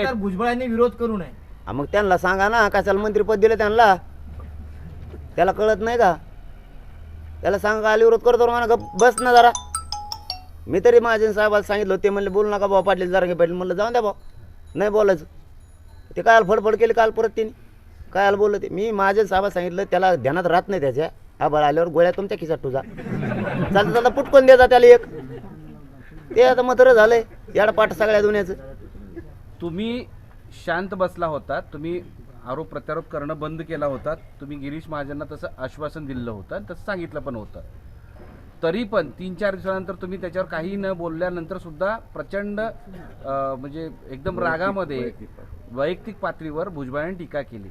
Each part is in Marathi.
तर भुजबळांनी विरोध करू नये. हा, मग त्यांना सांगा ना कशाला मंत्रीपद दिलं त्यांना? त्याला कळत नाही का? त्याला सांगा आली विरोध करतो म्हणा गप बस ना जरा. मी तरी महाजन साहेबाला सांगितलं ते म्हणले बोलू नका भाऊ पाटील जरा पाटील. म्हणलं जाऊन द्या भाऊ. नाही बोलायचं. ते काय फडफड केली काल परत त्यांनी काय बोललं ते? मी महाजन साहेबाला सांगितलं त्याला ध्यानात राहत नाही त्याच्या. आभाळ आल्यावर गोळ्या तुमच्या खिशात तुझा चालता चालता पुटकून द्यायचा त्याला एक. ते आता मात्र झालंय. याड पाठ सगळ्या दुनियाचं. तुम्ही शांत बसला होता तुम्ही आरोप प्रत्यारोप करणं बंद केला होता तुम्ही गिरीश महाजनना तसं आश्वासन दिलं होतं आणि तसं सांगितलं पण होतं. तरी पण तीन चार दिवसानंतर तुम्ही त्याच्यावर काही न बोलल्यानंतर सुद्धा प्रचंड म्हणजे एकदम रागामध्ये वैयक्तिक पातळीवर. भुजबळांनी टीका केली.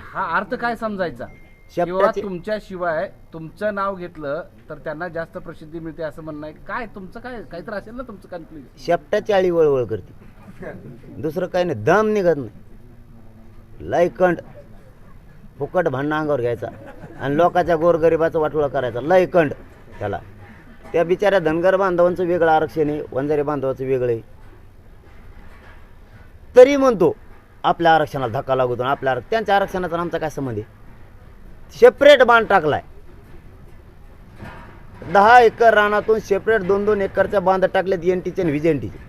हा अर्थ काय समजायचा? किंवा तुमच्याशिवाय तुमचं नाव घेतलं तर त्यांना जास्त प्रसिद्धी मिळते असं म्हणणं आहे? काय तुमचं काय काहीतरी असेल ना तुमचं कन्फ्लिक्ट शेपटाची आळी वळवळ करते. दुसरं काही नाही दम निघत नाही. लयकंड फुकट भांडणं अंगावर घ्यायचा. आणि लोकाच्या गोरगरिबाचं वाटोळा करायचा. लयकंड त्याला. त्या बिचाऱ्या धनगर बांधवांचं वेगळं आरक्षण आहे वंजारी बांधवाचं वेगळं आहे. तरी म्हणतो आपल्या आरक्षणाला धक्का लागतो आपल्या आरक्षण त्यांच्या आरक्षणाचा आमचा काय संबंध आहे? सेपरेट बांध टाकलाय. दहा एकर रानातून सेपरेट दोन दोन एकरच्या बांध टाकलेत एन टीचे आणि व्ही टीचे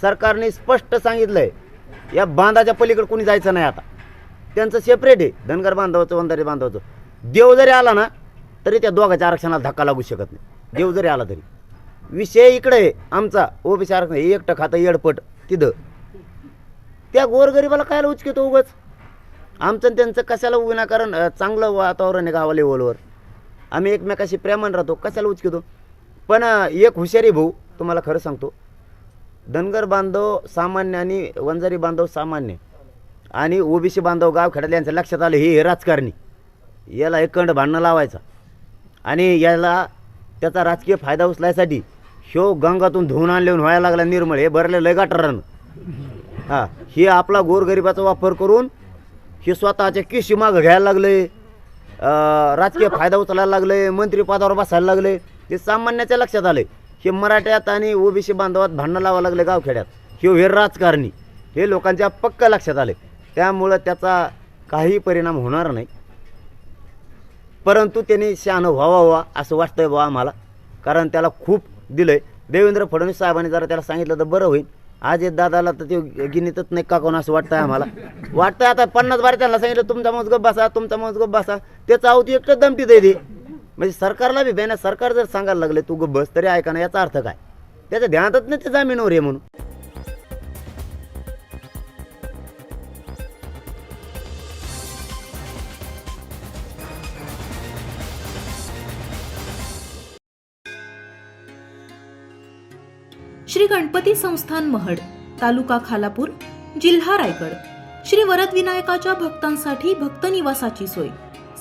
सरकारने स्पष्ट सांगितलंय या बांधाच्या पलीकडे कोणी जायचं नाही आता. त्यांचं सेपरेट आहे धनगर बांधवाचं वंधारी बांधवाचं देव जरी आला ना तरी त्या दोघांच्या आरक्षणाला धक्का लागू शकत नाही. देव जरी आला तरी. विषय इकडे आहे आमचा ओबीसी आरक्षण हे एकटं खातं येडपट तिथं. त्या गोरगरिबाला काय उचकितो उगच? आमचं त्यांचं कशाला विनाकारण चांगलं वातावरण आहे गावा लेवलवर? आम्ही एकमेकाशी प्रेमान राहतो कशाला उचकितो? पण एक हुशारी भाऊ तुम्हाला खरं सांगतो धनगर बांधव सामान्य आणि वंजारी बांधव सामान्य. आणि ओबीसी बांधव गाव यांच्या लक्षात आलं हे हे राजकारणी. याला एकंड भांडणं लावायचा. आणि याला त्याचा राजकीय फायदा उचलायसाठी शो गंगातून धुवून आणलेऊन व्हायला लागला निर्मळ हे भरले आहे गटारानं. हां हे आपला गोरगरिबाचा वापर करून हे स्वतःच्या किशी मागं घ्यायला लागले राजकीय फायदा उचलायला लागले मंत्रीपदावर बसायला लागले ते सामान्याच्या लक्षात आले हे मराठ्यात आणि ओबीसी बांधवात भांडणं लावावं लागले गावखेड्यात. हे हे राजकारणी. हे लोकांच्या पक्क लक्षात आले. त्यामुळं त्याचा काही परिणाम होणार नाही. परंतु त्यांनी शहाणं व्हावा व्हावा असं वाटतंय बा आम्हाला. कारण त्याला खूप दिलंय. देवेंद्र फडणवीस साहेबांनी जरा त्याला सांगितलं तर बरं होईल. आज एक दादाला तर ते गिनीतच नाही का कोण असं वाटतंय आम्हाला. वाटतंय आता पन्नास बार त्यांना सांगितलं तुमचा मजगप बसा तुमचा मजगप बसा. त्याचा अवती एकटं दमती दे दे म्हणजे सरकारला बी बेना सरकार जर सांगायला लागले तू बस तरी ऐका ना याचा अर्थ काय? त्याच्या ध्यानातच नाही ते जामीनवर आहे म्हणून. श्री गणपती संस्थान महड तालुका खालापूर जिल्हा रायगड. श्री वरदविनायकाच्या भक्तांसाठी भक्त निवासाची सोय.